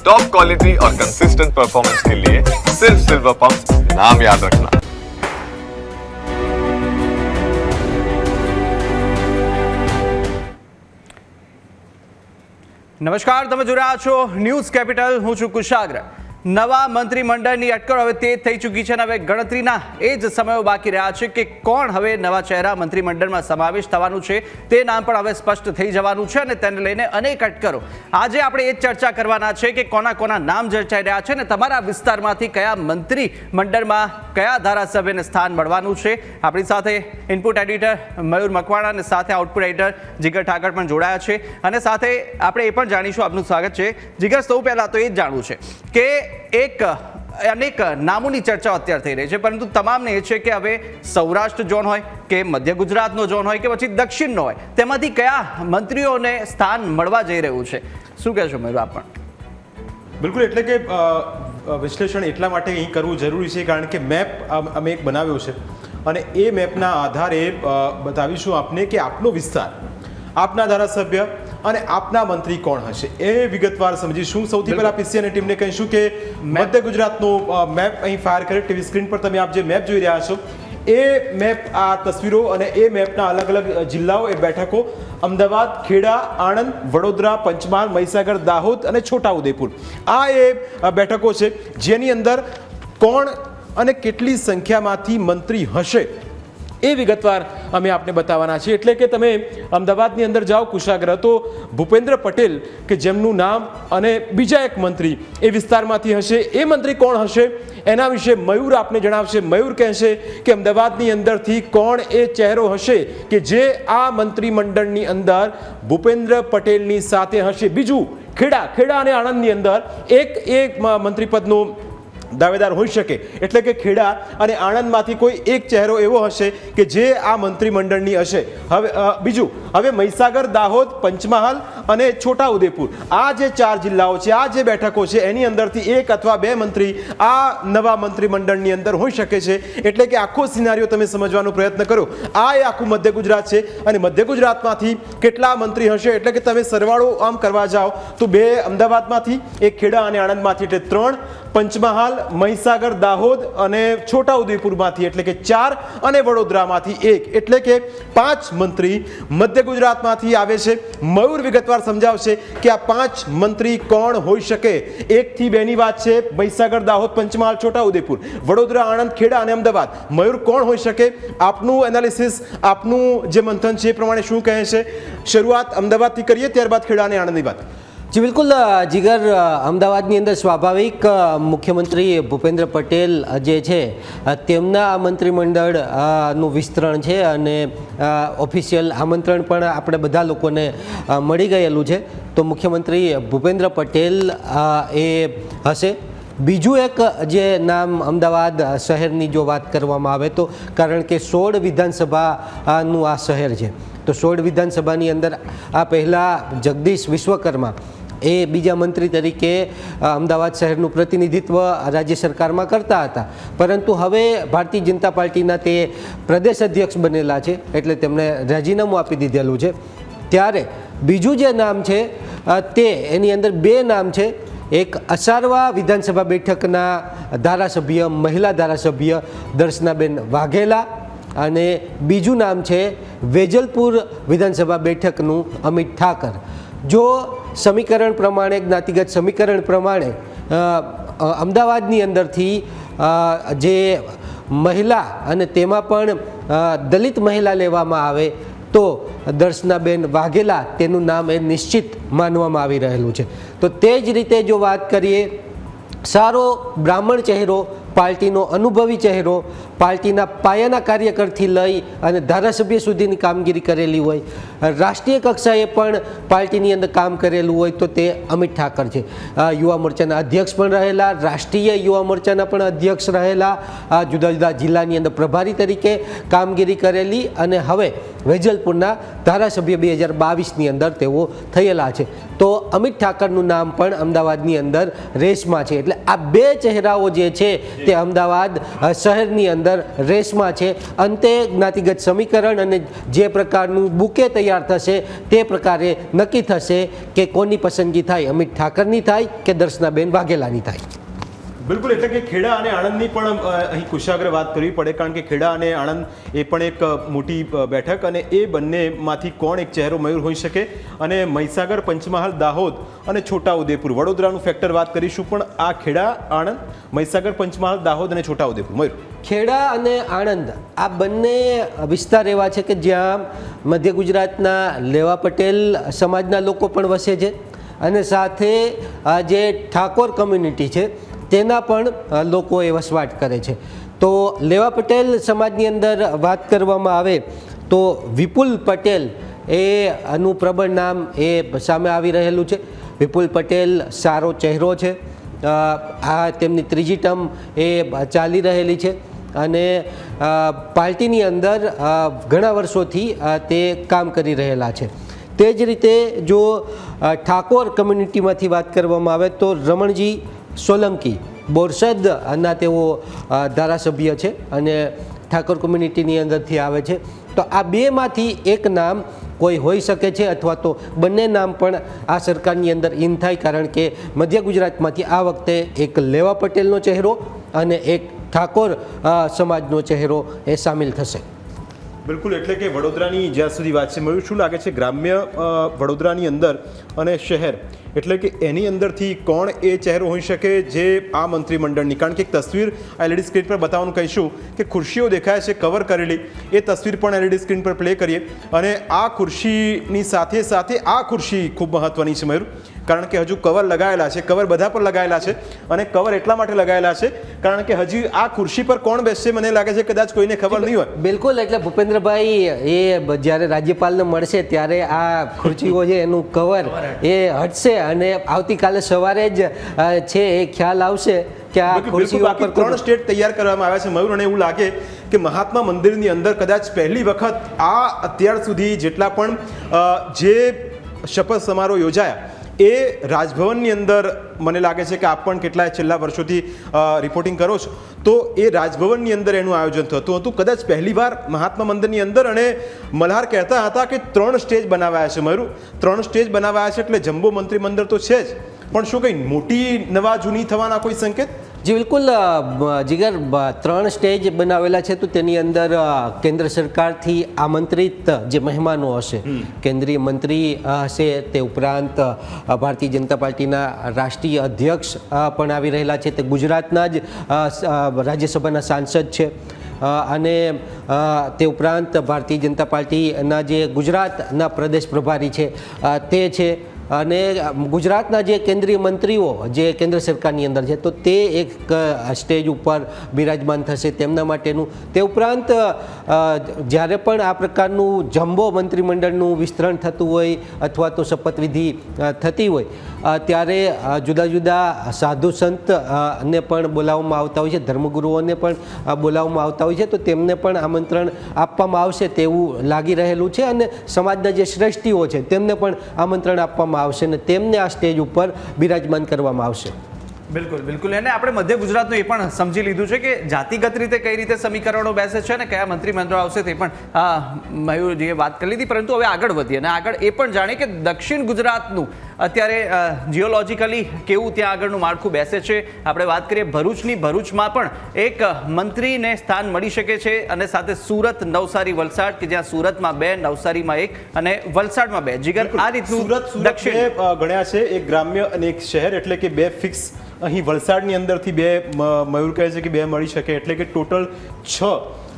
Top quality और consistent performance के लिए सिर्फ सिल्वर पंप नाम याद रखना નમસ્કાર તમે જોઈ રહ્યા છો ન્યૂઝ કેપિટલ હું છું કુશાગ્ર નવા મંત્રીમંડળની અટકળ હવે તે થઈ ચૂકી છે અને હવે ગણતરીના એ જ સમયો બાકી રહ્યા છે કે કોણ હવે નવા ચહેરા મંત્રીમંડળમાં સમાવેશ થવાનું છે તે નામ પણ હવે સ્પષ્ટ થઈ જવાનું છે અને તેને લઈને અનેક અટકળો. આજે આપણે એ ચર્ચા કરવાના છે કે કોના કોના નામ ચર્ચાઈ રહ્યા છે અને તમારા વિસ્તારમાંથી કયા મંત્રી મંડળમાં કયા ધારાસભ્યને સ્થાન મળવાનું છે. આપણી સાથે ઇનપુટ એડિટર મયુર મકવાણા અને સાથે આઉટપુટ એડિટર જીગર ઠાકર પણ જોડાયા છે. અને સાથે આપણે એ પણ જાણીશું આપનું સ્વાગત છે. જીગર, સૌ પહેલાં તો એ જ જાણવું છે કે એક, અનેક નામોની ચર્ચા અત્યારે થઈ રહી છે, પરંતુ તમામને એ છે કે હવે સૌરાષ્ટ્ર ઝોન હોય કે મધ્ય ગુજરાતનો ઝોન હોય કે પછી દક્ષિણનો હોય, તેમાંથી કયા મંત્રીઓને સ્થાન મળવા જઈ રહ્યું છે? શું કહેશો મયુર આપ પણ? બિલકુલ, એટલે કે વિશ્લેષણ એટલા માટે અહીં કરવું જરૂરી છે, કારણ કે મેપ અમે એક બનાવ્યો છે. અને એ મેપના આધારે બતાવીશું આપને કે આપનો વિસ્તાર, આપના ધારાસભ્ય અને આપના મંત્રી કોણ હશે? એ વિગતવાર સમજીશું સૌથી પહેલા પીસીએની ટીમને કહીશું કે મધ્ય ગુજરાતનો મેપ અહીં ફાયર કરે ટીવી સ્ક્રીન પર તમે આપ જે મેપ જોઈ રહ્યા છો એ મેપ આ તસવીરો અને એ મેપના અલગ અલગ જિલ્લાઓ એ બેઠકો અમદાવાદ ખેડા આણંદ વડોદરા પંચમહાલ મહીસાગર દાહોદ અને છોટાઉદેપુર. આ એ બેઠકો છે જેની અંદર કોણ અને કેટલી સંખ્યામાંથી મંત્રી હશે? એ વિગતવાર અમે આપને બતાવવાના છીએ. એટલે કે તમે અમદાવાદની અંદર જાઓ, કુશાગ્ર. તો ભૂપેન્દ્ર પટેલ, કે જેમનું નામ અને બીજા એક મંત્રી એ વિસ્તારમાંથી હશે. એ મંત્રી કોણ હશે? એના વિશે મયુર આપને જણાવશે. મયુર કહેશે કે અમદાવાદની અંદરથી કોણ એ ચહેરો હશે કે જે આ મંત્રીમંડળની અંદર ભૂપેન્દ્ર પટેલની સાથે હશે. બીજું ખેડા. ખેડા અને આણંદની અંદર એક એક મંત્રીપદનું દાવેદાર હોઈ શકે. એટલે કે ખેડા અને આણંદમાંથી કોઈ એક ચહેરો એવો હશે કે જે આ મંત્રીમંડળની હશે. હવે બીજું, હવે મહીસાગર, દાહોદ, પંચમહાલ અને છોટાઉદેપુર. આ જે ચાર જિલ્લાઓ છે, આ જે બેઠકો છે, એની અંદરથી એક અથવા બે મંત્રી આ નવા મંત્રીમંડળની અંદર હોઈ શકે છે. એટલે કે આખો સિનારીઓ તમે સમજવાનો પ્રયત્ન કરો. આ એ આખું મધ્ય ગુજરાત છે અને મધ્ય ગુજરાતમાંથી કેટલા મંત્રી હશે? એટલે કે તમે સરવાળો આમ કરવા જાઓ તો બે અમદાવાદમાંથી, એક ખેડા અને આણંદમાંથી એટલે ત્રણ, પંચમહાલ મહીસાગર, દાહોદ અને છોટાઉદેપુરમાંથી એટલે કે ચાર અને વડોદરામાંથી એક. એટલે કે પાંચ મંત્રી મધ્ય ગુજરાતમાંથી આવે છે. મયુર વિગતવાર સમજાવશે કે આ પાંચ મંત્રી કોણ હોઈ શકે. એકથી બેની વાત છે. મહીસાગર, દાહોદ, પંચમહાલ, છોટાઉદેપુર. વડોદરા આણંદ ખેડા અને અમદાવાદ. મયુર કોણ હોઈ શકે? આપનું એનાલિસિસ આપનું જે મંથન છે એ પ્રમાણે શું કહે છે? શરૂઆત અમદાવાદથી કરીએ, ત્યારબાદ ખેડા અને આણંદની વાત. જી, બિલકુલ જીગર અમદાવાદની અંદર સ્વાભાવિક મુખ્યમંત્રી ભૂપેન્દ્ર પટેલ જે છે તેમના આ મંત્રીમંડળનું વિસ્તરણ છે અને ઓફિશિયલ આમંત્રણ પણ આપણે બધા લોકોને મળી ગયેલું છે. તો મુખ્યમંત્રી ભૂપેન્દ્ર પટેલ એ હશે. બીજું એક જે નામ અમદાવાદ શહેરની જો વાત કરવામાં આવે તો, કારણ કે સોળ વિધાનસભાનું આ શહેર છે. તો સોળ વિધાનસભાની અંદર આ પહેલાં જગદીશ વિશ્વકર્મા એ બીજા મંત્રી તરીકે અમદાવાદ શહેરનું પ્રતિનિધિત્વ રાજ્ય સરકારમાં કરતા હતા. પરંતુ હવે ભારતીય જનતા પાર્ટીના તે પ્રદેશ અધ્યક્ષ બનેલા છે, એટલે તેમણે રાજીનામું આપી દીધેલું છે. ત્યારે બીજું જે નામ છે તે એની અંદર બે નામ છે. એક અસારવા વિધાનસભા બેઠકના ધારાસભ્ય, મહિલા ધારાસભ્ય દર્શનાબેન વાઘેલા અને બીજું નામ છે વેજલપુર વિધાનસભા બેઠકનું અમિત ઠાકર. જો સમીકરણ પ્રમાણે, જ્ઞાતિગત સમીકરણ પ્રમાણે અમદાવાદની અંદરથી જે મહિલા અને તેમાં પણ દલિત મહિલા લેવામાં આવે, તો દર્શનાબેન વાઘેલા તેનું નામ એ નિશ્ચિત માનવામાં આવી રહેલું છે. તો તે જ રીતે જો વાત કરીએ, સારો બ્રાહ્મણ ચહેરો પાર્ટીનો અનુભવી ચહેરો પાર્ટીના પાયાના કાર્યકરથી લઈ અને ધારાસભ્ય સુધીની કામગીરી કરેલી હોય. રાષ્ટ્રીય કક્ષાએ પણ પાર્ટીની અંદર કામ કરેલું હોય તો તે અમિત ઠાકર છે. યુવા મોરચાના અધ્યક્ષ પણ રહેલા, રાષ્ટ્રીય યુવા મોરચાના પણ અધ્યક્ષ રહેલા જુદા જુદા જિલ્લાની અંદર પ્રભારી તરીકે કામગીરી કરેલી અને હવે વેજલપુરના ધારાસભ્ય બે હજાર બાવીસની અંદર તેઓ થયેલા છે. અમિત ઠાકરનું નામ પણ અમદાવાદની અંદર રેસમાં છે. એટલે આ બે ચહેરાઓ જે છે તે અમદાવાદ શહેરની અંદર રેસમાં છે. અંતે જ્ઞાતિગત સમીકરણ અને જે પ્રકારનું બુકે તૈયાર થશે તે પ્રકારે નક્કી થશે કે કોની પસંદગી થાય અમિત ઠાકરની થાય કે દર્શનાબેન વાઘેલાની થાય? બિલકુલ, એટલે કે ખેડા અને આણંદની પણ અહીં કુશાગ્ર વાત કરવી પડે, કારણ કે ખેડા અને આણંદ એ પણ એક મોટી બેઠક અને એ બંનેમાંથી કોણ એક ચહેરો મયુર હોઈ શકે? અને મહીસાગર, પંચમહાલ, દાહોદ અને છોટાઉદેપુર. વડોદરાનું ફેક્ટર વાત કરીશું પણ આ ખેડા, આણંદ, મહીસાગર, પંચમહાલ, દાહોદ અને છોટાઉદેપુર. મયુર. ખેડા અને આણંદ, આ બંને વિસ્તાર એવા છે કે જ્યાં મધ્ય ગુજરાતના લેવા પટેલ સમાજના લોકો પણ વસે છે અને સાથે જે ઠાકોર કમ્યુનિટી છે તેના પણ લોકો એ વસવાટ કરે છે. તો લેવા પટેલ સમાજની અંદર વાત કરવામાં આવે તો વિપુલ પટેલ એ આનું પ્રબળ નામ એ સામે આવી રહેલું છે. વિપુલ પટેલ સારો ચહેરો છે. આ તેમની ત્રીજી ટર્મ એ ચાલી રહેલી છે અને પાર્ટીની અંદર ઘણા વર્ષોથી તે કામ કરી રહેલા છે. તે જ રીતે જો ઠાકોર કમ્યુનિટીમાંથી વાત કરવામાં આવે તો રમણજી સોલંકી, બોરસદ ના તેઓ ધારાસભ્ય છે અને ઠાકોર કોમ્યુનિટીની અંદરથી આવે છે. તો આ બેમાંથી એક નામ કોઈ હોઈ શકે છે અથવા તો બંને નામ પણ આ સરકારની અંદર ઇન થાય કારણ કે મધ્ય ગુજરાતમાંથી આ વખતે એક લેવા પટેલનો ચહેરો અને એક ઠાકોર સમાજનો ચહેરો એ સામેલ થશે. બિલકુલ, એટલે કે વડોદરાની જ્યાં સુધી વાત છે મળ્યું શું લાગે છે, ગ્રામ્ય વડોદરાની અંદર અને શહેર એટલે કે એની અંદરથી કોણ એ ચહેરો હોઈ શકે જે આ મંત્રીમંડળની કારણ કે એક તસવીર એલઈડી સ્ક્રીન પર બતાવવાનું કહીશું કે ખુરશીઓ દેખાય છે કવર કરેલી. એ તસવીર પણ એલઈડી સ્ક્રીન પર પ્લે કરીએ. અને આ ખુરશીની સાથે સાથે આ ખુરશી ખૂબ મહત્ત્વની છે, મયુર. કારણ કે હજુ કવર લગાવેલા છે કવર બધા પર લગાવેલા છે અને કવર એટલા માટે લગાવેલા છે કારણ કે હજી આ ખુરશી પર કોણ બેસશે મને લાગે છે કદાચ કોઈને ખબર નહીં હોય. બિલકુલ એટલે ભૂપેન્દ્રભાઈ એ જ્યારે રાજ્યપાલને મળશે ત્યારે આ ખુરશીઓ છે એનું કવર એ હટશે અને આવતીકાલે સવારે જ છે એ ખ્યાલ આવશે કે આ ખુરશીઓ પર ત્રણ સ્ટેટ તૈયાર કરવામાં આવ્યા છે. મયુર અને એવું લાગે કે મહાત્મા મંદિરની અંદર કદાચ પહેલી વખત આ અત્યાર સુધી જેટલા પણ જે શપથ સમારોહ યોજાયા એ રાજભવનની અંદર મને લાગે છે કે આપ પણ કેટલાય છેલ્લા વર્ષોથી રિપોર્ટિંગ કરો છો. તો એ રાજભવનની અંદર એનું આયોજન થતું હતું. કદાચ પહેલીવાર મહાત્મા મંદિરની અંદર અને મલ્હાર કહેતા હતા કે ત્રણ સ્ટેજ બનાવાયા છે મારું. ત્રણ સ્ટેજ બનાવાયા છે એટલે જમ્બો મંત્રી મંદિર તો છે જ. પણ શું કંઈ મોટી નવા જૂની થવાના કોઈ સંકેત? જી બિલકુલ જીગર ત્રણ સ્ટેજ બનાવેલા છે તો તેની અંદર કેન્દ્ર સરકારથી આમંત્રિત જે મહેમાનો હશે કેન્દ્રીય મંત્રી હશે તે ઉપરાંત ભારતીય જનતા પાર્ટીના રાષ્ટ્રીય અધ્યક્ષ પણ આવી રહેલા છે. તે ગુજરાતના જ રાજ્યસભાના સાંસદ છે. અને તે ઉપરાંત ભારતીય જનતા પાર્ટીના જે ગુજરાતના પ્રદેશ પ્રભારી છે તે છે. અને ગુજરાતના જે કેન્દ્રીય મંત્રીઓ, જે કેન્દ્ર સરકારની અંદર છે, તો તે એક સ્ટેજ ઉપર બિરાજમાન થશે તેમના માટેનું. તે ઉપરાંત જ્યારે પણ આ પ્રકારનું જમ્બો મંત્રીમંડળનું વિસ્તરણ થતું હોય અથવા તો શપથવિધિ થતી હોય ત્યારે જુદા જુદા સાધુ સંત ને પણ બોલાવવામાં આવતા હોય છે, ધર્મગુરુઓને પણ બોલાવવામાં આવતા હોય છે, તો તેમને પણ આમંત્રણ આપવામાં આવશે તેવું લાગી રહેલું છે અને સમાજના જે શ્રેષ્ઠીઓ છે તેમને પણ આમંત્રણ આપવામાં આવશે અને તેમને આ સ્ટેજ ઉપર બિરાજમાન કરવામાં આવશે. બિલકુલ બિલકુલ. અને આપણે મધ્ય ગુજરાતનું એ પણ સમજી લીધું છે કે જાતિગત રીતે કઈ રીતે સમીકરણો બેસે છે ને કયા મંત્રીમંડળ આવશે તે પણ મયુરજીએ વાત કરી લીધી, પરંતુ હવે આગળ વધીએ. અને આગળ એ પણ જાણીએ કે દક્ષિણ ગુજરાતનું અત્યારે જીઓલોજીકલી કેવું ત્યાં આગળનું માળખું બેસે છે? આપણે વાત કરીએ ભરૂચની. ભરૂચમાં પણ એક મંત્રીને સ્થાન મળી શકે છે અને સાથે સુરત નવસારી વલસાડ કે જ્યાં સુરતમાં બે નવસારીમાં એક અને વલસાડમાં બે. જીગર આ રીતનું સુરત દક્ષિણ. ગણ્યા છે. એક ગ્રામ્ય અને એક શહેર એટલે કે બે ફિક્સ અહીં વલસાડની અંદરથી બે મયુર કહે છે કે બે મળી શકે. એટલે કે ટોટલ છ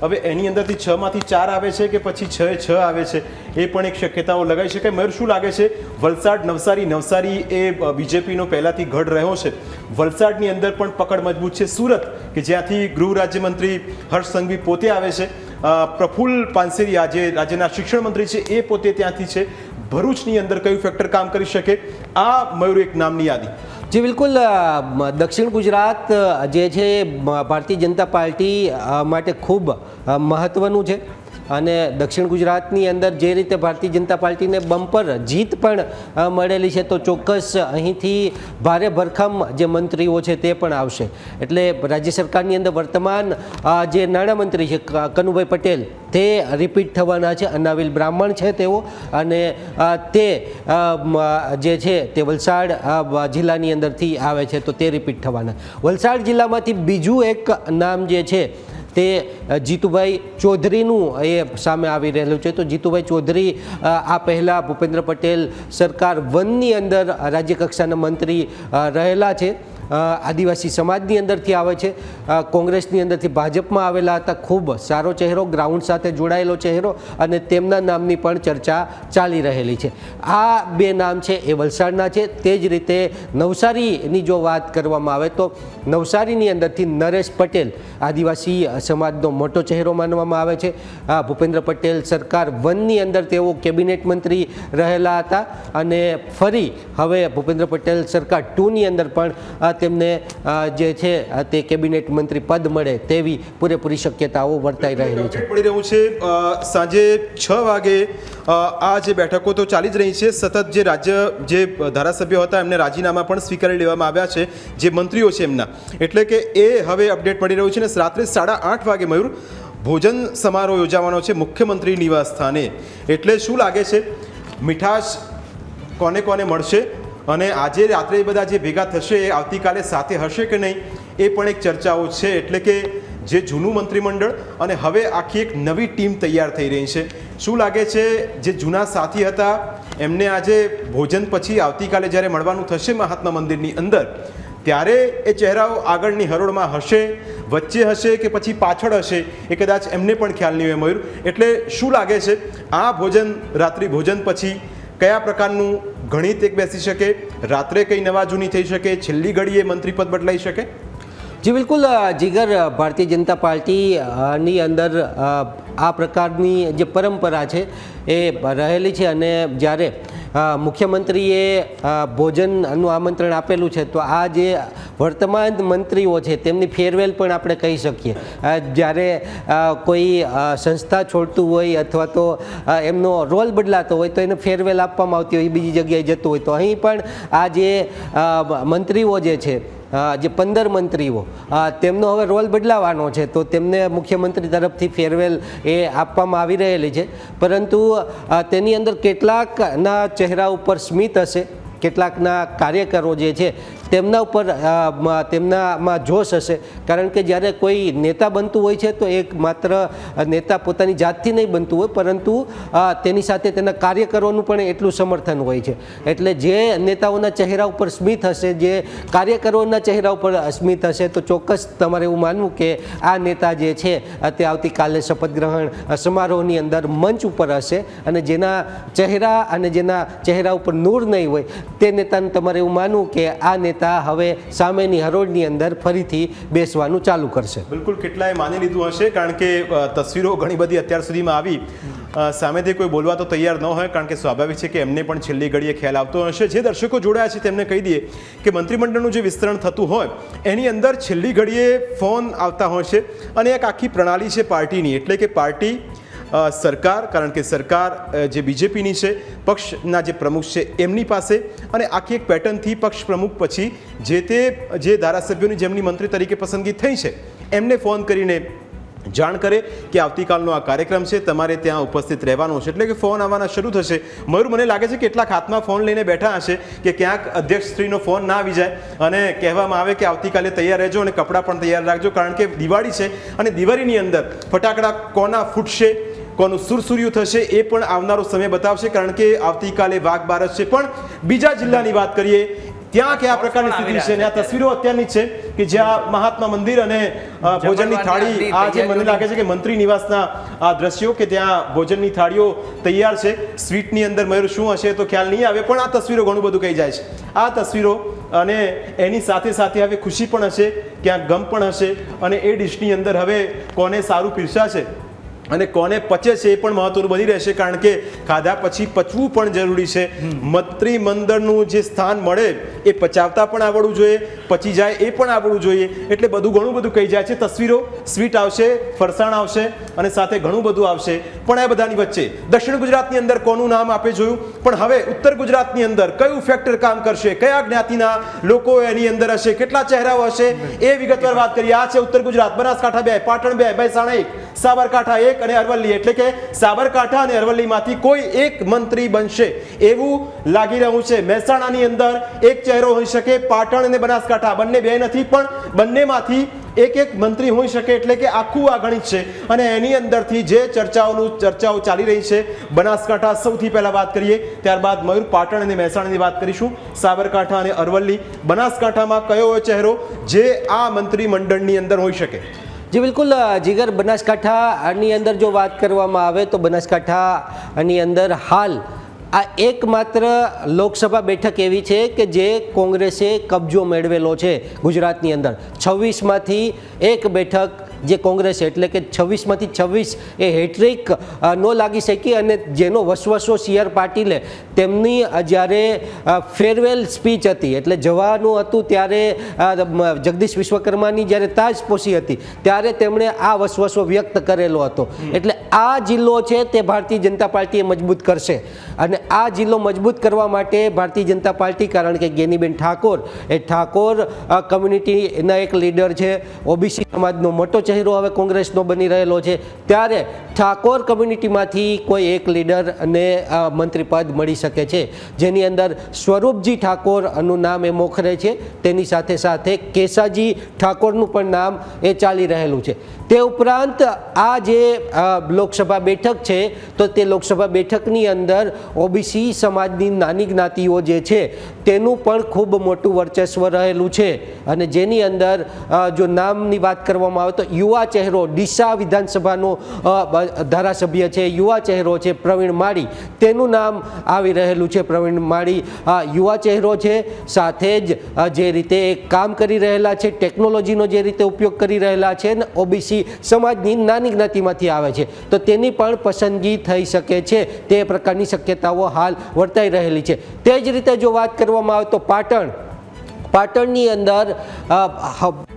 હવે એની અંદરથી છ માંથી ચાર આવે છે કે પછી છ છ આવે છે, એ પણ એક શક્યતાઓ લગાવી શકાય. મયુર, શું લાગે છે? વલસાડ, નવસારી નવસારી એ બીજેપીનો પહેલાંથી ગઢ રહ્યો છે. વલસાડની અંદર પણ પકડ મજબૂત છે. સુરત, કે જ્યાંથી ગૃહ રાજ્યમંત્રી હર્ષ સંઘવી પોતે આવે છે. પ્રફુલ્લ પાનસેરિયા જે રાજ્યના શિક્ષણ મંત્રી છે, એ પોતે ત્યાંથી છે. ભરૂચની અંદર કયું ફેક્ટર કામ કરી શકે? આ મયુર એક નામની યાદી. જી બિલકુલ દક્ષિણ ગુજરાત જે છે ભારતીય જનતા પાર્ટી માટે ખૂબ મહત્ત્વનું છે. અને દક્ષિણ ગુજરાતની અંદર જે રીતે ભારતીય જનતા પાર્ટીને બમ્પર જીત પણ મળેલી છે, તો ચોક્કસ અહીંથી ભારે ભરખમ જે મંત્રીઓ છે તે પણ આવશે. એટલે રાજ્ય સરકારની અંદર વર્તમાન જે નાણામંત્રી છે કનુભાઈ પટેલ, તે રિપીટ થવાના છે. અનાવિલ બ્રાહ્મણ છે તેઓ અને તે જે છે તે વલસાડ જિલ્લાની અંદરથી આવે છે, તો તે રિપીટ થવાના. વલસાડ જિલ્લામાંથી બીજું એક નામ જે છે તે જીતુભાઈ ચૌધરીનું એ સામે આવી રહેલું છે. તો જીતુભાઈ ચૌધરી આ પહેલાં ભૂપેન્દ્ર પટેલ સરકાર વનની અંદર રાજ્ય કક્ષાના મંત્રી રહેલા છે. આદિવાસી સમાજની અંદરથી આવે છે. કોંગ્રેસની અંદરથી ભાજપમાં આવેલા હતા. ખૂબ સારો ચહેરો, ગ્રાઉન્ડ સાથે જોડાયેલો ચહેરો અને તેમના નામની પણ ચર્ચા ચાલી રહેલી છે. આ બે નામ છે એ વલસાડના છે. તે જ રીતે નવસારીની જો વાત કરવામાં આવે તો નવસારીની અંદરથી નરેશ પટેલ આદિવાસી સમાજનો મોટો ચહેરો માનવામાં આવે છે. ભૂપેન્દ્ર પટેલ સરકાર વનની અંદર તેઓ કેબિનેટ મંત્રી રહેલા હતા અને ફરી હવે ભૂપેન્દ્ર પટેલ સરકાર ટુની અંદર પણ તેમને જે છે તે કેબિનેટ મંત્રી પદ મળે તેવી પૂરેપૂરી શક્યતાઓ વર્તાઈ રહેલી છે. પડી રહ્યું છે. સાંજે છ વાગે આ જે બેઠકો તો ચાલી જ રહી છે. સતત જે રાજ્ય જે ધારાસભ્યો હતા એમને રાજીનામા પણ સ્વીકારી લેવામાં આવ્યા છે જે મંત્રીઓ છે એમના. એટલે કે એ હવે અપડેટ મળી રહ્યું છે ને રાત્રે સાડા આઠ વાગે મયુર ભોજન સમારોહ યોજાવાનો છે મુખ્યમંત્રી નિવાસ સ્થાને. એટલે શું લાગે છે? મીઠાશ કોને કોને મળશે? અને આજે રાત્રે બધા જે ભેગા થશે એ આવતીકાલે સાથે હશે કે નહીં, એ પણ એક ચર્ચાઓ છે. એટલે કે જે જૂનું મંત્રીમંડળ અને હવે આખી એક નવી ટીમ તૈયાર થઈ રહી છે. શું લાગે છે જે જૂના સાથી હતા, એમને આજે ભોજન પછી આવતીકાલે જ્યારે મળવાનું થશે મહાત્મા મંદિરની અંદર, ત્યારે એ ચહેરાઓ આગળની હરોળમાં હશે, વચ્ચે હશે કે પછી પાછળ હશે, એ કદાચ એમને પણ ખ્યાલ નહીં હોય મયુર. એટલે શું લાગે છે, આ ભોજન, રાત્રિ ભોજન પછી કયા પ્રકારનું ગણિત એક બેસી શકે? રાત્રે કઈ નવા જૂની થઈ શકે? છેલ્લી ઘડીએ મંત્રીપદ બદલાઈ શકે? જી, બિલકુલ જીગર ભારતીય જનતા પાર્ટીની અંદર આ પ્રકારની જે પરંપરા છે એ રહેલી છે અને જ્યારે મુખ્યમંત્રીએ ભોજનનું આમંત્રણ આપેલું છે, તો આ જે વર્તમાન મંત્રીઓ છે, તેમની ફેરવેલ પણ આપણે કહી શકીએ. જ્યારે કોઈ સંસ્થા છોડતું હોય અથવા તો એમનો રોલ બદલાતો હોય તો એને ફેરવેલ આપવામાં આવતી હોય બીજી જગ્યાએ જતું હોય. તો અહીં પણ આ જે મંત્રીઓ જે છે જે પંદર મંત્રીઓ તેમનો હવે રોલ બદલાવાનો છે, તો તેમને મુખ્યમંત્રી તરફથી ફેરવેલ એ આપવામાં આવી રહેલી છે. પરંતુ તેની અંદર કેટલાકના ચહેરા ઉપર સ્મિત હશે, કેટલાકના કાર્યકરો જે છે તેમના ઉપર તેમનામાં જોશ હશે. કારણ કે જ્યારે કોઈ નેતા બનતું હોય છે, તો એક માત્ર નેતા પોતાની જાતથી નહીં બનતું હોય, પરંતુ તેની સાથે તેના કાર્યકરોનું પણ એટલું સમર્થન હોય છે. એટલે જે નેતાઓના ચહેરા ઉપર સ્મિત હશે, જે કાર્યકરોના ચહેરા ઉપર સ્મિત હશે, તો ચોક્કસ તમારે એવું માનવું કે આ નેતા જે છે, તે આવતીકાલે શપથ ગ્રહણ સમારોહની અંદર મંચ ઉપર હશે અને જેના ચહેરા અને જેના ચહેરા ઉપર નૂર નહીં હોય, તે નેતાને તમારે એવું માનવું કે આ નેતા હવે સામેની હરોળની અંદર ફરીથી બેસવાનું ચાલુ કરશે. બિલકુલ કેટલાએ માની લીધું હશે, કારણ કે તસવીરો ઘણી બધી અત્યાર સુધીમાં આવી. સામેથી કોઈ બોલવા તો તૈયાર ન હોય, કારણ કે સ્વાભાવિક છે કે એમને પણ છેલ્લી ઘડીએ ખ્યાલ આવતો હશે. જે દર્શકો જોડાયા છે તેમને કહી દઈએ કે મંત્રીમંડળનું જે વિસ્તરણ થતું હોય, એની અંદર છેલ્લી ઘડીએ ફોન આવતા હોય છે અને એક આખી પ્રણાલી છે પાર્ટીની. એટલે કે પાર્ટી સરકાર, કારણ કે સરકાર જે બીજેપીની છે, પક્ષના જે પ્રમુખ છે, એમની પાસે. અને આખી એક પેટર્નથી પક્ષ પ્રમુખ પછી જે તે, જે ધારાસભ્યોની જેમની મંત્રી તરીકે પસંદગી થઈ છે, એમને ફોન કરીને જાણ કરે કે આવતીકાલનો આ કાર્યક્રમ છે, તમારે ત્યાં ઉપસ્થિત રહેવાનો છે એટલે કે ફોન આવવાના શરૂ થશે. મયુર, મને લાગે છે કે કેટલાક હાથમાં ફોન લઈને બેઠા હશે કે ક્યાંક અધ્યક્ષશ્રીનો ફોન ના આવી જાય. અને કહેવામાં આવે કે આવતીકાલે તૈયાર રહેજો અને કપડાં પણ તૈયાર રાખજો, કારણ કે દિવાળી છે અને દિવાળીની અંદર ફટાકડા કોના ફૂટશે કોનું સુરસુર્યું થશે એ પણ આવનારો સમય બતાવશે કારણ કે આવતીકાલે વાઘ બારસ છે. પણ બીજા જિલ્લાની વાત કરીએ ત્યાં કયા પ્રકારની સ્થિતિ છે? અને આ તસવીરો અત્યારની છે કે જ્યાં મહાત્મા મંદિર અને ભોજનની થાળી આ જે મને લાગે છે કે મંત્રી નિવાસના આ દ્રશ્યો કે ત્યાં ભોજનની થાળીઓ તૈયાર છે. સ્વીટની અંદર મયુર શું હશે તો ખ્યાલ નહીં આવે પણ આ તસવીરો ઘણું બધું કહી જાય છે. આ તસવીરો અને એની સાથે સાથે હવે ખુશી પણ હશે ક્યાંક ગમ પણ હશે અને એ ડિશની અંદર હવે કોને સારું પીરસાશે અને કોને પચે છે એ પણ મહત્વનું બની રહેશે, કારણ કે ખાધા પછી પચવું પણ જરૂરી છે. મંત્રીમંડળનું જે સ્થાન મળે, એ પચાવતા પણ આવડવું જોઈએ, પચી જાય એ પણ આવડવું જોઈએ. એટલે બધું ઘણું બધું કહી જાય છે. તસવીરો સ્વીટ આવશે, ફરસાણ આવશે, અને સાથે ઘણું બધું આવશે. પણ આ બધાની વચ્ચે, દક્ષિણ ગુજરાતની અંદર કોનું નામ આપે જોયું? પણ હવે ઉત્તર ગુજરાતની અંદર કયું ફેક્ટર કામ કરશે? કયા જ્ઞાતિના લોકો એની અંદર હશે? કેટલા ચહેરાઓ હશે? એ વિગતવાર વાત કરીએ. આ છે ઉત્તર ગુજરાત. બનાસકાંઠા બે, પાટણ બે, મહેસાણા એક, સાબરકાંઠા એક અને અરવલ્લી, એટલે કે સાબરકાંઠા અને અરવલ્લીમાંથી કોઈ એક મંત્રી બનશે એવું લાગી રહ્યું છે. મહેસાણાની અંદર એક ચહેરો હોઈ શકે, પાટણ અને બનાસકાંઠા બંને બે નથી, પણ બંનેમાંથી એક એક મંત્રી હોઈ શકે, એટલે કે આખું આ ગણિત છે. અને એની અંદરથી જે ચર્ચાઓનું, ચર્ચાઓ ચાલી રહી છે, બનાસકાંઠા સૌથી પહેલા વાત કરીએ, ત્યારબાદ મયુર પાટણ અને મહેસાણાની વાત કરીશું. સાબરકાંઠા અને અરવલ્લી, બનાસકાંઠામાં કયો ચહેરો, જે આ મંત્રીમંડળની અંદર હોઈ શકે? જી, બિલકુલ જીગર બનાસકાંઠાની અંદર જો વાત કરવામાં આવે તો બનાસકાંઠાની અંદર હાલ આ એકમાત્ર લોકસભા બેઠક એવી છે કે જે કોંગ્રેસે કબજો મેળવેલો છે ગુજરાતની અંદર. છવ્વીસમાંથી એક બેઠક જે કોંગ્રેસ એટલે કે છવ્વીસમાંથી છવ્વીસ એ હેટ્રિક ન લાગી શકી અને જેનો વસવસો સી આર પાટીલે તેમની જ્યારે ફેરવેલ સ્પીચ હતી, એટલે જવાનું હતું ત્યારે જગદીશ વિશ્વકર્માની જ્યારે તાજ પોસી હતી, ત્યારે તેમણે આ વસવસો વ્યક્ત કરેલો હતો. એટલે આ જિલ્લો છે તે ભારતીય જનતા પાર્ટીએ મજબૂત કરશે. અને આ જિલ્લો મજબૂત કરવા માટે ભારતીય જનતા પાર્ટી, કારણ કે ગેનીબેન ઠાકોર, એ ઠાકોર કમ્યુનિટીના એક લીડર છે, ઓબીસી સમાજનો મોટો ચહેરો હવે કોંગ્રેસનો બની રહેલો છે. ત્યારે ઠાકોર કમ્યુનિટીમાંથી કોઈ એક લીડરને અને મંત્રીપદ મળી શકે છે. જેની અંદર સ્વરૂપજી ઠાકોરનું નામ એ મોખરે છે. તેની સાથે સાથે કેસાજી ઠાકોરનું પણ નામ એ ચાલી રહેલું છે. તે ઉપરાંત આ જે લોકસભા બેઠક છે, તો તે લોકસભા બેઠકની અંદર ઓબીસી સમાજની નાની જ્ઞાતિઓ જે છે, તેનું પણ ખૂબ મોટું વર્ચસ્વ રહેલું છે. અને જેની અંદર જો નામની વાત કરવામાં આવે તો યુવા ચહેરો ડીસા વિધાનસભાનો ધારાસભ્ય છે, યુવા ચહેરો છે, પ્રવીણ માળી. તેનું નામ આવી રહેલું છે, પ્રવીણ માળી. યુવા ચહેરો છે, સાથે જ જે રીતે કામ કરી રહેલા છે, ટેકનોલોજીનો જે રીતે ઉપયોગ કરી રહેલા છે ને ઓબીસી સમાજની નાની જ્ઞાતિમાંથી આવે છે. તો તેની પણ પસંદગી થઈ શકે છે. તે પ્રકારની શક્યતાઓ હાલ વર્તાઈ રહેલી છે. તે જ રીતે જો વાત કરવામાં આવે તો પાટણ, પાટણની અંદર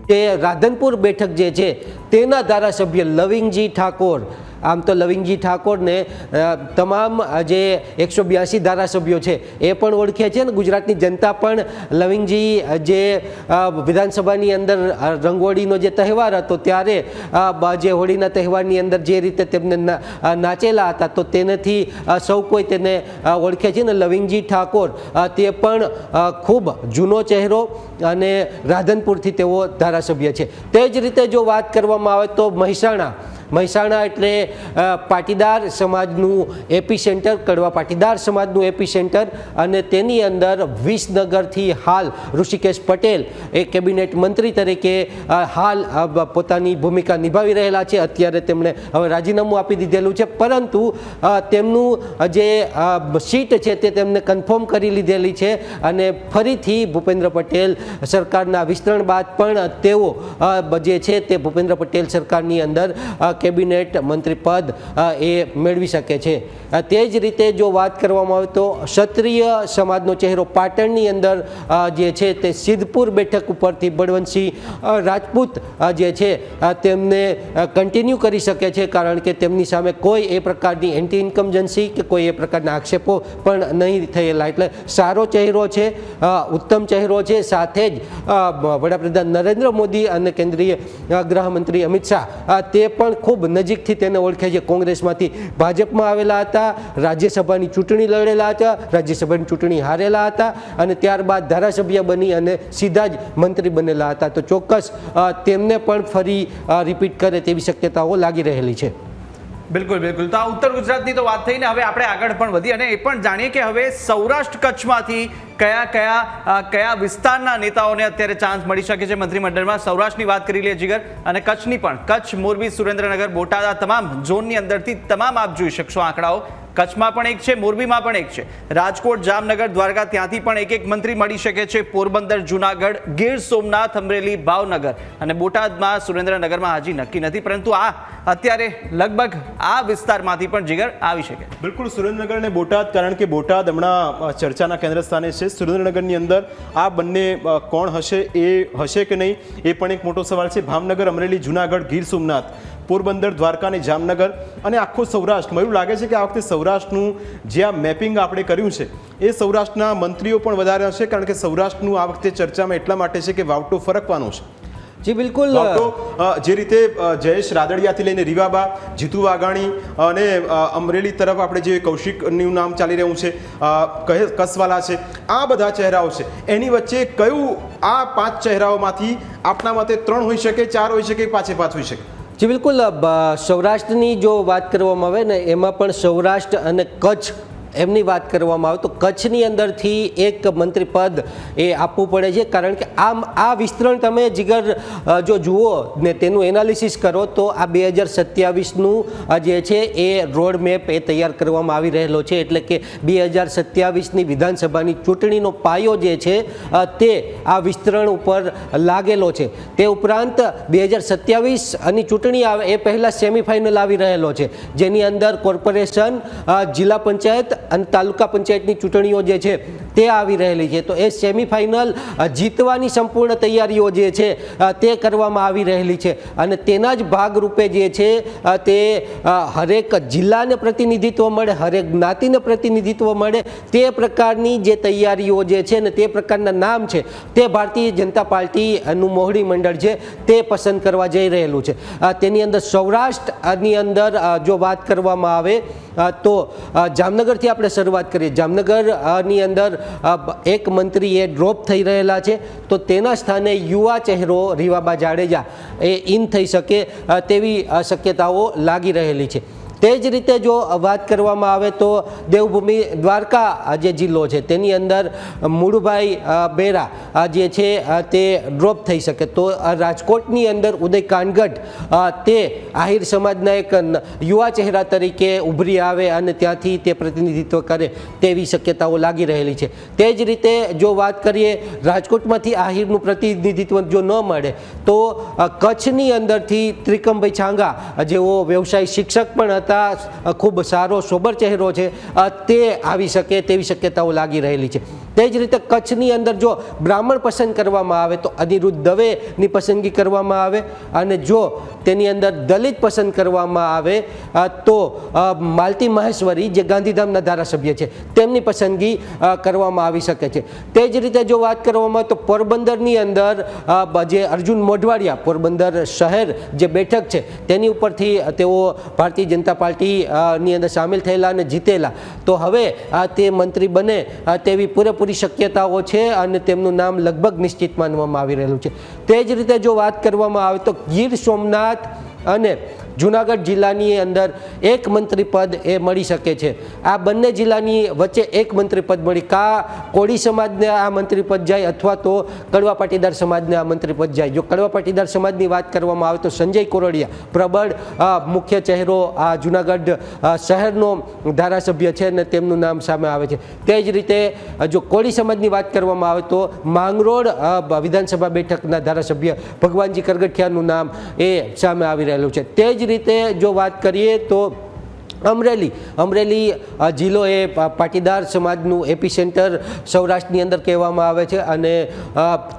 જે રાધનપુર બેઠક જે છે તેના ધારાસભ્ય લવિંગજી ઠાકોર આમ તો લવિંગજી ઠાકોરને તમામ જે એકસો બ્યાસી ધારાસભ્યો છે, એ પણ ઓળખે છે ને? ગુજરાતની જનતા પણ લવિંગજી જે વિધાનસભાની અંદર રંગોળીનો જે તહેવાર હતો ત્યારે જે હોળીના તહેવારની અંદર જે રીતે તેમને નાચેલા હતા, તો તેનાથી સૌ કોઈ તેને ઓળખે છે ને? લવિંગજી ઠાકોર તે પણ ખૂબ જૂનો ચહેરો અને રાધનપુરથી તેઓ ધારાસભ્ય છે. તે જ રીતે જો વાત કરવામાં આવે તો મહેસાણા મહેસાણા એટલે પાટીદાર સમાજનું એપી સેન્ટર, કડવા પાટીદાર સમાજનું એપી સેન્ટર અને તેની અંદર વિસનગરથી હાલ ઋષિકેશ પટેલ, એ કેબિનેટ મંત્રી તરીકે હાલ પોતાની ભૂમિકા નિભાવી રહેલા છે. અત્યારે તેમણે હવે રાજીનામું આપી દીધેલું છે. પરંતુ તેમનું જે સીટ છે તે તેમને કન્ફર્મ કરી લીધેલી છે અને ફરીથી ભૂપેન્દ્ર પટેલ સરકારના વિસ્તરણ બાદ પણ તેઓ જે છે તે ભૂપેન્દ્ર પટેલ સરકારની અંદર કેબિનેટ મંત્રી પદ એ મેળવી શકે છે. તે જ રીતે જો વાત કરવામાં આવે તો ક્ષત્રિય સમાજનો ચહેરો પાટણની અંદર જે છે તે સિદ્ધપુર બેઠક ઉપરથી બળવંતસિંહ રાજપૂત જે છે તેમને કન્ટિન્યુ કરી શકે છે. કારણ કે તેમની સામે કોઈ એ પ્રકારની એન્ટી ઇન્કમજન્સી કે કોઈ એ પ્રકારના આક્ષેપો પણ નહીં થયેલા. એટલે સારો ચહેરો છે ઉત્તમ ચહેરો છે. સાથે જ વડાપ્રધાન નરેન્દ્ર મોદી અને કેન્દ્રીય ગૃહમંત્રી અમિત શાહ તે પણ ખૂબ નજીકથી તેને ઓળખે છે. કોંગ્રેસમાંથી ભાજપમાં આવેલા હતા, રાજ્યસભાની ચૂંટણી લડેલા હતા, રાજ્યસભાની ચૂંટણી હારેલા હતા અને ત્યારબાદ ધારાસભ્ય બની અને સીધા જ મંત્રી બનેલા હતા. તો ચોક્કસ તેમને પણ ફરી રિપીટ કરે તેવી શક્યતાઓ લાગી રહેલી છે. બિલકુલ બિલકુલ. તો આ ઉત્તર ગુજરાતની તો વાત થઈને હવે આપણે આગળ પણ વધી અને એ પણ જાણીએ કે હવે સૌરાષ્ટ્ર કચ્છમાંથી કયા કયા કયા વિસ્તારના નેતાઓને અત્યારે ચાન્સ મળી શકે છે મંત્રીમંડળમાં? સૌરાષ્ટ્રની વાત કરી લઈએ જીગર. અને કચ્છની પણ. કચ્છ, મોરબી, સુરેન્દ્રનગર, બોટાદ તમામ ઝોનની અંદરથી તમામ આપ જોઈ શકશો આંકડાઓ. કચ્છમાં પણ એક છે, મોરબીમાં પણ એક છે. રાજકોટ, જામનગર, દ્વારકા ત્યાંથી પણ એક એક મંત્રી મળી શકે છે. પોરબંદર, જુનાગઢ, ગીર સોમનાથ, અમરેલી, ભાવનગર અને બોટાદમાં સુરેન્દ્રનગરમાં હજી નક્કી નથી, પરંતુ આ અત્યારે લગભગ આ વિસ્તારમાંથી પણ જીગર આવી શકે. બિલકુલ, સુરેન્દ્રનગર અને બોટાદ, કારણ કે બોટાદ હમણાં ચર્ચાના કેન્દ્ર સ્થાને છે. સુરેન્દ્રનગરની અંદર આ બંને કોણ હશે, એ હશે કે નહીં, એ પણ એક મોટો સવાલ છે. ભાવનગર, અમરેલી, જુનાગઢ, ગીર સોમનાથ. પોરબંદર દ્વારકા અને જામનગર અને આખું સૌરાષ્ટ્ર મને એવું લાગે છે કે આ વખતે સૌરાષ્ટ્રનું જે આ મેપિંગ આપણે કર્યું છે એ સૌરાષ્ટ્રના મંત્રીઓ પણ વધારે હશે કારણ કે સૌરાષ્ટ્રનું આ વખતે ચર્ચામાં એટલા માટે છે કે વાવટો ફરકવાનો છે. જી બિલકુલ તો જે રીતે જયેશ રાદડિયાથી લઈને રીવાબા જીતુ વાઘાણી અને અમરેલી તરફ આપણે જે કૌશિકનું નામ ચાલી રહ્યું છે કહે- કસવાલા છે આ બધા ચહેરાઓ છે. એની વચ્ચે કયું આ પાંચ ચહેરાઓમાંથી આપના મતે ત્રણ હોઈ શકે ચાર હોઈ શકે પાંચે પાંચ હોઈ શકે? જી બિલકુલ. સૌરાષ્ટ્રની જો વાત કરવામાં આવે ને એમાં પણ સૌરાષ્ટ્ર અને કચ્છ એમની વાત કરવામાં આવે તો કચ્છની અંદરથી એક મંત્રી પદ એ આપવું પડે છે. કારણ કે આમ આ વિસ્તરણ તમે જીગર જો જુઓ ને તેનું એનાલિસિસ કરો તો આ બે હજાર સત્યાવીસનું જે છે એ રોડ મેપ એ તૈયાર કરવામાં આવી રહેલો છે. એટલે કે બે હજાર સત્યાવીસની વિધાનસભાની ચૂંટણીનો પાયો જે છે તે આ વિસ્તરણ ઉપર લાગેલો છે. તે ઉપરાંત બે હજાર સત્યાવીસ અને ચૂંટણી આવે એ પહેલાં સેમિફાઇનલ આવી રહેલો છે. જેની અંદર કોર્પોરેશન જિલ્લા પંચાયત અને તાલુકા પંચાયતની ચૂંટણીઓ જે છે તે આવી રહેલી છે. તો એ સેમિફાઇનલ જીતવાની સંપૂર્ણ તૈયારીઓ જે છે તે કરવામાં આવી રહેલી છે. અને તેના જ ભાગરૂપે જે છે તે હરેક જિલ્લાને પ્રતિનિધિત્વ મળે, હરેક જ્ઞાતિને પ્રતિનિધિત્વ મળે. તે પ્રકારની જે તૈયારીઓ જે છે ને તે પ્રકારના નામ છે, તે ભારતીય જનતા પાર્ટીનું મોહડી મંડળ છે, તે પસંદ કરવા જઈ રહેલું છે. તેની અંદર સૌરાષ્ટ્રની અંદર જો વાત કરવામાં આવે તો જામનગરથી આપણે શરૂઆત કરીએ. જામનગરની અંદર એક મંત્રી એ ડ્રોપ થઈ રહેલા છે, તો તેના સ્થાને યુવા ચહેરો રીવાબા જાડેજા, એ ઇન થઈ શકે તેવી શક્યતાઓ લાગી રહેલી છે. તે જ રીતે જો વાત કરવામાં આવે તો દેવભૂમિ દ્વારકા જે જિલ્લો છે, તેની અંદર મુળભાઈ બેરા જે છે તે ડ્રોપ થઈ શકે. તો રાજકોટની અંદર ઉદય કાનગઢ તે આહિર સમાજના એક યુવા ચહેરા તરીકે ઉભરી આવે અને ત્યાંથી તે પ્રતિનિધિત્વ કરે તેવી શક્યતાઓ લાગી રહેલી છે. તે જ રીતે જો વાત કરીએ, રાજકોટમાંથી આહિરનું પ્રતિનિધિત્વ જો ન મળે, તો કચ્છની અંદરથી ત્રિકમભાઈ છાંગા, જેઓ વ્યવસાય શિક્ષક પણ હતા અ, ખૂબ સારો સોબર ચહેરો છે તે આવી શકે તેવી શક્યતાઓ લાગી રહેલી છે. તે જ રીતે કચ્છની અંદર જો બ્રાહ્મણ પસંદ કરવામાં આવે તો અનિરુદ્ધ દવેની પસંદગી કરવામાં આવે અને જો તેની અંદર દલિત પસંદ કરવામાં આવે તો માલતી મહેશ્વરી જે ગાંધીધામના ધારાસભ્ય છે, તેમની પસંદગી કરવામાં આવી શકે છે. તે જ રીતે જો વાત કરવામાં તો પોરબંદરની અંદર જે અર્જુન મોઢવાડિયા, પોરબંદર શહેર જે બેઠક છે, તેની ઉપરથી તેઓ ભારતીય જનતા પાર્ટીની અંદર સામેલ થયેલા અને જીતેલા. તો હવે તે મંત્રી બને તેવી પૂરેપૂરી શક્યતાઓ છે અને તેમનું નામ લગભગ નિશ્ચિત માનવામાં આવી રહેલું છે. તે જ રીતે જો વાત કરવામાં આવે તો ગીર સોમનાથ અને જુનાગઢ જિલ્લાની અંદર એક મંત્રી પદ એ મળી શકે છે. આ બંને જિલ્લાની વચ્ચે એક મંત્રી પદ મળી. કા કોળી સમાજને આ મંત્રી પદ જાય અથવા તો કડવા પાટીદાર સમાજને આ મંત્રી પદ જાય. જો કડવા પાટીદાર સમાજની વાત કરવામાં આવે તો સંજય કોરડિયા, પ્રબળ મુખ્ય ચહેરો આ જુનાગઢ શહેરનો ધારાસભ્ય છે અને તેમનું નામ સામે આવે છે. તે જ રીતે જો કોળી સમાજની વાત કરવામાં આવે તો માંગરોળ વિધાનસભા બેઠકના ધારાસભ્ય ભગવાનજી કરગઠિયાનું નામ એ સામે આવી રહેલું છે. તે જ રીતે જો વાત કરીએ તો અમરેલી. અમરેલી જિલ્લો એ પાટીદાર સમાજનું એપી સેન્ટર સૌરાષ્ટ્રની અંદર કહેવામાં આવે છે અને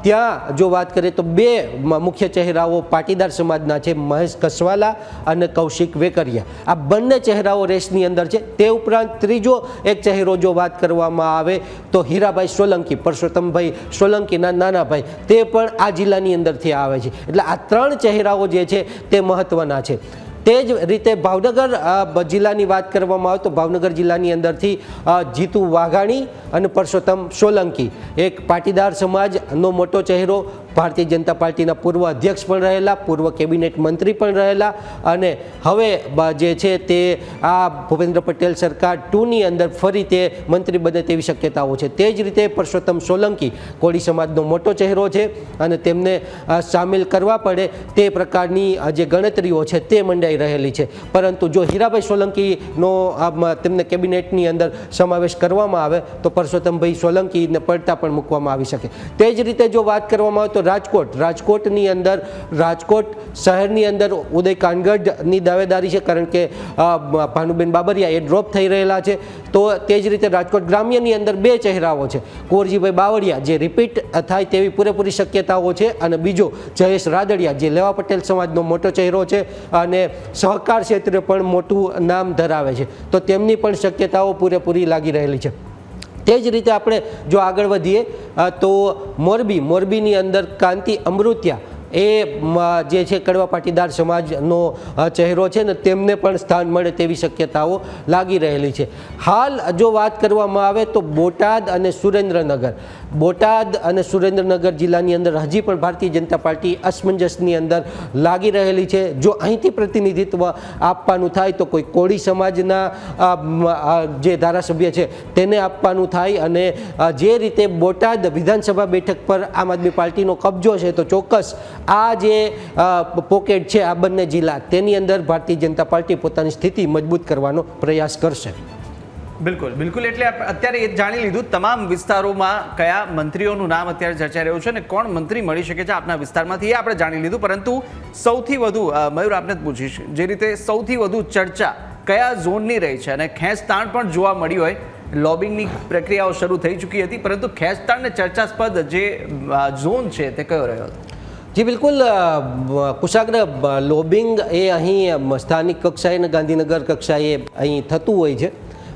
ત્યાં જો વાત કરીએ તો બે મુખ્ય ચહેરાઓ પાટીદાર સમાજના છે, મહેશ કસવાલા અને કૌશિક વેકરિયા. આ બંને ચહેરાઓ રેસની અંદર છે. તે ઉપરાંત ત્રીજો એક ચહેરો જો વાત કરવામાં આવે તો હીરાભાઈ સોલંકી, પરસોત્તમભાઈ સોલંકીના નાના ભાઈ તે પણ આ જિલ્લાની અંદરથી આવે છે. એટલે આ ત્રણ ચહેરાઓ જે છે તે મહત્ત્વના છે. તે જ રીતે ભાવનગર જિલ્લાની વાત કરવામાં આવે તો ભાવનગર જિલ્લાની અંદરથી જીતુ વાઘાણી અને પરસોત્તમ સોલંકી. એક પાટીદાર સમાજનો મોટો ચહેરો ભારતીય જનતા પાર્ટીના પૂર્વ અધ્યક્ષ પણ રહેલા, પૂર્વ કેબિનેટ મંત્રી પણ રહેલા અને હવે જે છે તે આ ભૂપેન્દ્ર પટેલ સરકાર ટુની અંદર ફરી તે મંત્રી બને તેવી શક્યતાઓ છે. તે જ રીતે પરસોત્તમ સોલંકી કોળી સમાજનો મોટો ચહેરો છે અને તેમને સામેલ કરવા પડે તે પ્રકારની જે ગણતરીઓ છે તે મંડાઈ રહેલી છે. પરંતુ જો હીરાભાઈ સોલંકીનો તેમને કેબિનેટની અંદર સમાવેશ કરવામાં આવે તો પરસોત્તમભાઈ સોલંકીને પડતા પણ મૂકવામાં આવી શકે. તે જ રીતે જો વાત કરવામાં આવે તો રાજકોટ. રાજકોટની અંદર, રાજકોટ શહેરની અંદર ઉદય કાનગઢની દાવેદારી છે, કારણ કે ભાનુબેન બાબરિયા એ ડ્રોપ થઈ રહેલા છે. તો તે જ રીતે રાજકોટ ગ્રામ્યની અંદર બે ચહેરાઓ છે. કુંવરજીભાઈ બાવળિયા, જે રિપીટ થાય તેવી પૂરેપૂરી શક્યતાઓ છે, અને બીજો જયેશ રાદડિયા, જે લેવા પટેલ સમાજનો મોટો ચહેરો છે, અને સહકાર ક્ષેત્રે પણ મોટું નામ ધરાવે છે. તો તેમની પણ શક્યતાઓ પૂરેપૂરી લાગી રહેલી છે. તે જ રીતે આપણે જો આગળ વધીએ તો મોરબી, મોરબીની અંદર કાંતિ અમૃત્યા એ જે છે કડવા પાટીદાર સમાજનો ચહેરો છે ને તેમને પણ સ્થાન મળે તેવી શક્યતાઓ લાગી રહેલી છે. હાલ જો વાત કરવામાં આવે તો બોટાદ અને સુરેન્દ્રનગર. બોટાદ અને સુરેન્દ્રનગર જિલ્લાની અંદર હજી પણ ભારતીય જનતા પાર્ટી અસમંજસની અંદર લાગી રહેલી છે. જો અહીંથી પ્રતિનિધિત્વ આપવાનું થાય તો કોઈ કોળી સમાજના જે ધારાસભ્ય છે તેને આપવાનું થાય અને જે રીતે બોટાદ વિધાનસભા બેઠક પર આમ આદમી પાર્ટીનો કબજો છે તો ચોક્કસ આ જે પોકેટ છે આ બંને જિલ્લા તેની અંદર ભારતીય જનતા પાર્ટી પોતાની સ્થિતિ મજબૂત કરવાનો પ્રયાસ કરશે. બિલકુલ બિલકુલ. એટલે અત્યારે એ જાણી લીધું તમામ વિસ્તારોમાં કયા મંત્રીઓનું નામ અત્યારે ચર્ચાઈ રહ્યું છે અને કોણ મંત્રી મળી શકે છે આપના વિસ્તારમાંથી એ આપણે જાણી લીધું. પરંતુ સૌથી વધુ મયુર, આપને જ પૂછીશ. જે રીતે સૌથી વધુ ચર્ચા કયા ઝોનની રહી છે અને ખેંચતાણ પણ જોવા મળી હોય. લોબિંગની પ્રક્રિયાઓ શરૂ થઈ ચૂકી હતી, પરંતુ ખેંચતાણને ચર્ચાસ્પદ જે ઝોન છે તે કયો રહ્યો હતો? જી, બિલકુલ કુશાગ્ર લોબિંગ એ અહીં સ્થાનિક કક્ષાએ અને ગાંધીનગર કક્ષાએ અહીં થતું હોય છે.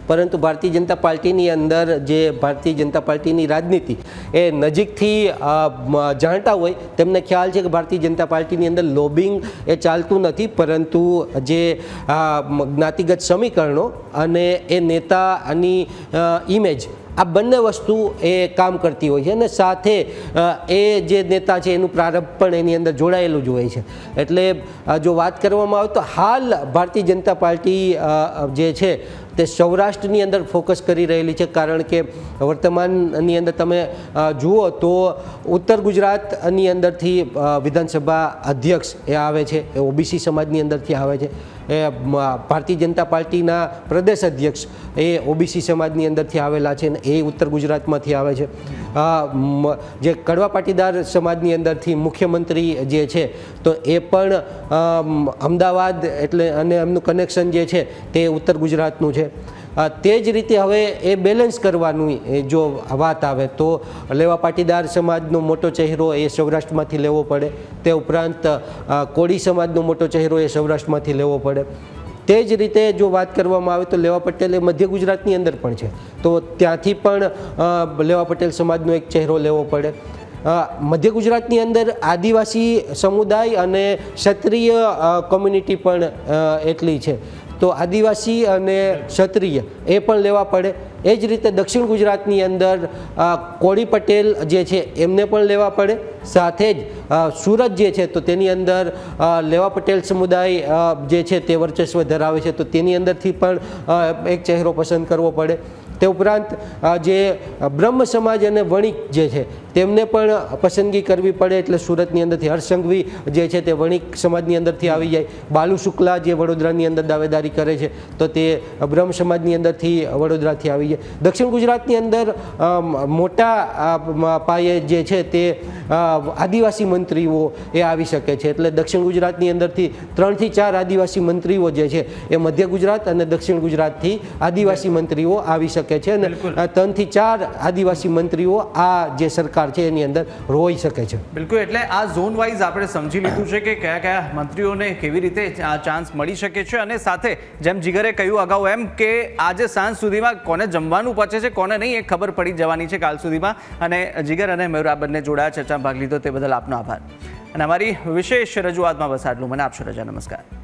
પરંતુ ભારતીય જનતા પાર્ટીની અંદર જે ભારતીય જનતા પાર્ટીની રાજનીતિ એ નજીકથી જાણતા હોય, તેમને ખ્યાલ છે કે ભારતીય જનતા પાર્ટીની અંદર લોબિંગ એ ચાલતું નથી, પરંતુ જે જ્ઞાતિગત સમીકરણો અને એ નેતાની ઇમેજ આ બંને વસ્તુ એ કામ કરતી હોય છે અને સાથે એ જે નેતા છે એનું પ્રારંભ પણ એની અંદર જોડાયેલું જ હોય છે. એટલે જો વાત કરવામાં આવે તો હાલ ભારતીય જનતા પાર્ટી જે છે તે સૌરાષ્ટ્રની અંદર ફોકસ કરી રહેલી છે, કારણ કે વર્તમાનની અંદર તમે જુઓ તો ઉત્તર ગુજરાતની અંદરથી વિધાનસભા અધ્યક્ષ એ આવે છે, એ ઓબીસી સમાજની અંદરથી આવે છે. એ ભારતીય જનતા પાર્ટીના પ્રદેશ અધ્યક્ષ એ ઓબીસી સમાજની અંદરથી આવેલા છે અને એ ઉત્તર ગુજરાતમાંથી આવે છે. જે કડવા પાટીદાર સમાજની અંદરથી મુખ્યમંત્રી જે છે, તો એ પણ અમદાવાદ એટલે અને એમનું કનેક્શન જે છે તે ઉત્તર ગુજરાતનું છે. તે જ રીતે હવે એ બેલેન્સ કરવાનું જો વાત આવે તો લેવા પાટીદાર સમાજનો મોટો ચહેરો એ સૌરાષ્ટ્રમાંથી લેવો પડે. તે ઉપરાંત કોળી સમાજનો મોટો ચહેરો એ સૌરાષ્ટ્રમાંથી લેવો પડે. તે જ રીતે જો વાત કરવામાં આવે તો લેવા પટેલ એ મધ્ય ગુજરાતની અંદર પણ છે. તો ત્યાંથી પણ લેવા પટેલ સમાજનો એક ચહેરો લેવો પડે. મધ્ય ગુજરાતની અંદર આદિવાસી સમુદાય અને ક્ષત્રિય કોમ્યુનિટી પણ એટલી છે. તો આદિવાસી અને ક્ષત્રિય એ પણ લેવા પડે. એ જ રીતે દક્ષિણ ગુજરાતની અંદર કોળી પટેલ જે છે એમને પણ લેવા પડે. સાથે જ સુરત જે છે તો તેની અંદર લેવા પટેલ સમુદાય જે છે તે વર્ચસ્વ ધરાવે છે તો તેની અંદરથી પણ એક ચહેરો પસંદ કરવો પડે. તે ઉપરાંત જે બ્રહ્મ સમાજ અને વણિક જે છે તેમને પણ પસંદગી કરવી પડે એટલે સુરતની અંદરથી હર્ષંઘવી જે છે તે વણિક સમાજની અંદરથી આવી જાય. બાલુ શુક્લા જે વડોદરાની અંદર દાવેદારી કરે છે તો તે બ્રહ્મ સમાજની અંદરથી વડોદરાથી આવી જાય. દક્ષિણ ગુજરાતની અંદર મોટા પાયે જે છે તે આદિવાસી મંત્રીઓ એ આવી શકે છે. એટલે દક્ષિણ ગુજરાતની અંદરથી ત્રણથી ચાર આદિવાસી મંત્રીઓ જે છે એ મધ્ય ગુજરાત અને દક્ષિણ ગુજરાતથી આદિવાસી મંત્રીઓ આવી શકે છે. અને ત્રણથી ચાર આદિવાસી મંત્રીઓ આ જે સરકાર છે, એની અંદર રોઈ શકે છે. બિલકુલ, એટલે આ ઝોન વાઇઝ આપણે સમજી લીધું છે કે કયા કયા મંત્રીઓને કેવી રીતે આ ચાન્સ મળી શકે છે અને સાથે જેમ જીગરે કહ્યું અગાઉ એમ કે આજે સાંજ સુધીમાં કોને જમવાનું પચે છે, કોને નહીં, એ ખબર પડી જવાની છે કાલ સુધીમાં. અને જીગર અને મેયુર આ બંને જોડાયા ચર્ચામાં ભાગ લીધો, તે બદલ આપનો આભાર. અને અમારી વિશેષ રજૂઆતમાં બસ આટલું. મને આપશો રજા, નમસ્કાર.